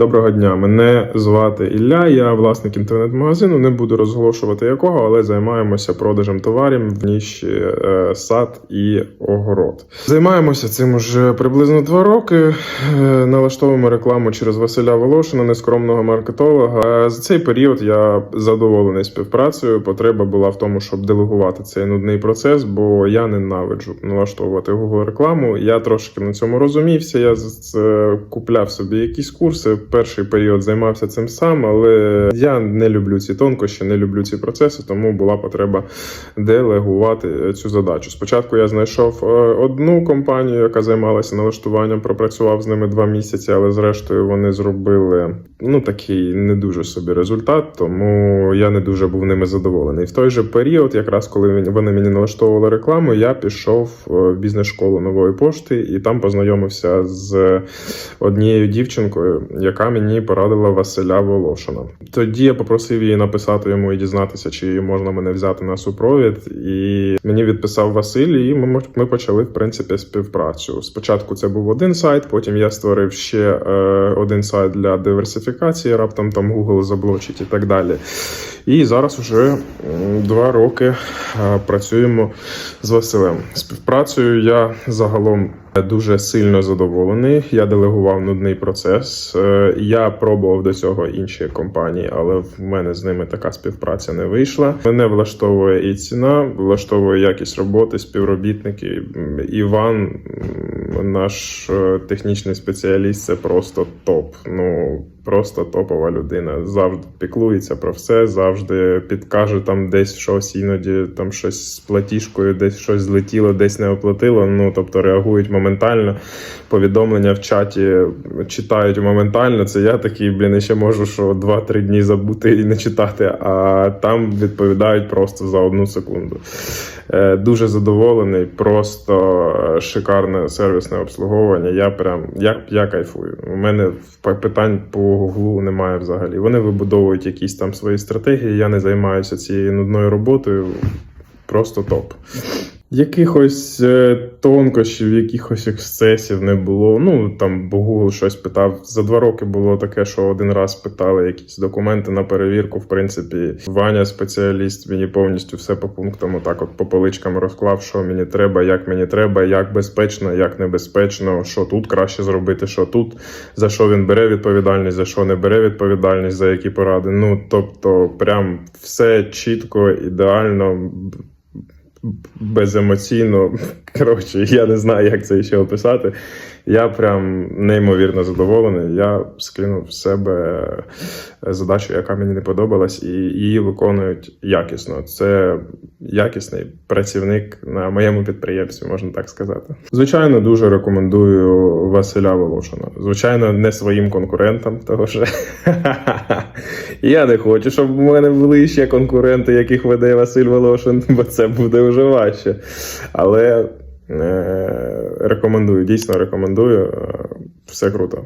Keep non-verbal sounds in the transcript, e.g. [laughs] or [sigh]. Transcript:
Доброго дня, мене звати Ілля. Я власник інтернет-магазину. Не буду розголошувати якого, але займаємося продажем товарів в ніші е, сад і огород. Займаємося цим уже приблизно два роки. Е, налаштовуємо рекламу через Василя Волошина, нескромного маркетолога. Е, За цей період я задоволений співпрацею. Потреба була в тому, щоб делегувати цей нудний процес, бо я ненавиджу налаштовувати Google рекламу. Я трошки на цьому розумівся. Я з- купляв собі якісь курси. Перший період займався цим сам, але я не люблю ці тонкощі, не люблю ці процеси, тому була потреба делегувати цю задачу. Спочатку я знайшов е, одну компанію, яка займалася налаштуванням, пропрацював з ними два місяці, але зрештою вони зробили ну такий не дуже собі результат, тому я не дуже був ними задоволений. В той же період, якраз коли вони мені налаштовували рекламу, я пішов е, в бізнес-школу нової пошти і там познайомився з однією дівчинкою, яка мені порадила Василя Волошина. Тоді я попросив її написати йому і дізнатися, чи можна мене взяти на супровід. І мені відписав Василь, і ми, ми почали в принципі співпрацю. Спочатку це був один сайт, потім я створив ще е, один сайт для диверсифікації, раптом там Google заблочить і так далі. І зараз вже два роки е, працюємо з Василем. Співпрацею я загалом дуже сильно задоволений. Я делегував нудний процес. Е, Я пробував до цього інші компанії, але в мене з ними така співпраця не вийшла. Мене влаштовує і ціна, влаштовує якість роботи, співробітники. Іван, наш е, технічний спеціаліст, це просто топ. Ну просто топова людина. Завжди піклується про все, завжди підкаже там десь щось, іноді там щось з платіжкою, десь щось злетіло, десь не оплатило. Ну тобто реагують моментально. Повідомлення в чаті читають моментально. Це я такий, блін, ще можу що 2-3 дні забути і не читати, а там відповідають просто за одну секунду. Е, Дуже задоволений, просто е, шикарне сервісне обслуговування. Я прям я, я кайфую. У мене питань по гуглу немає взагалі. Вони вибудовують якісь там свої стратегії. Я не займаюся цією нудною роботою. Просто топ. Якихось е, тонкощів, якихось ексцесів не було. Ну там бо Google щось питав. За два роки було таке, що один раз питали якісь документи на перевірку. В принципі, Ваня, спеціаліст, мені повністю все по пунктам, отак, от по поличкам розклав, що мені треба, як мені треба, як безпечно, як небезпечно, що тут краще зробити, що тут, за що він бере відповідальність, за що не бере відповідальність, за які поради. Ну тобто, прям все чітко, ідеально беземоційно. Коротше, я не знаю, як це ще описати. Я прям неймовірно задоволений. Я скинув в себе задачу, яка мені не подобалась, і її виконують якісно. Це якісний працівник на моєму підприємстві, можна так сказати. Звичайно, дуже рекомендую Василя Волошина. Звичайно, не своїм конкурентам, того що [laughs] я не хочу, щоб у мене були ще конкуренти, яких веде Василь Волошин, [laughs] бо це буде вже важче. Але е, рекомендую, дійсно рекомендую. Е, Все круто.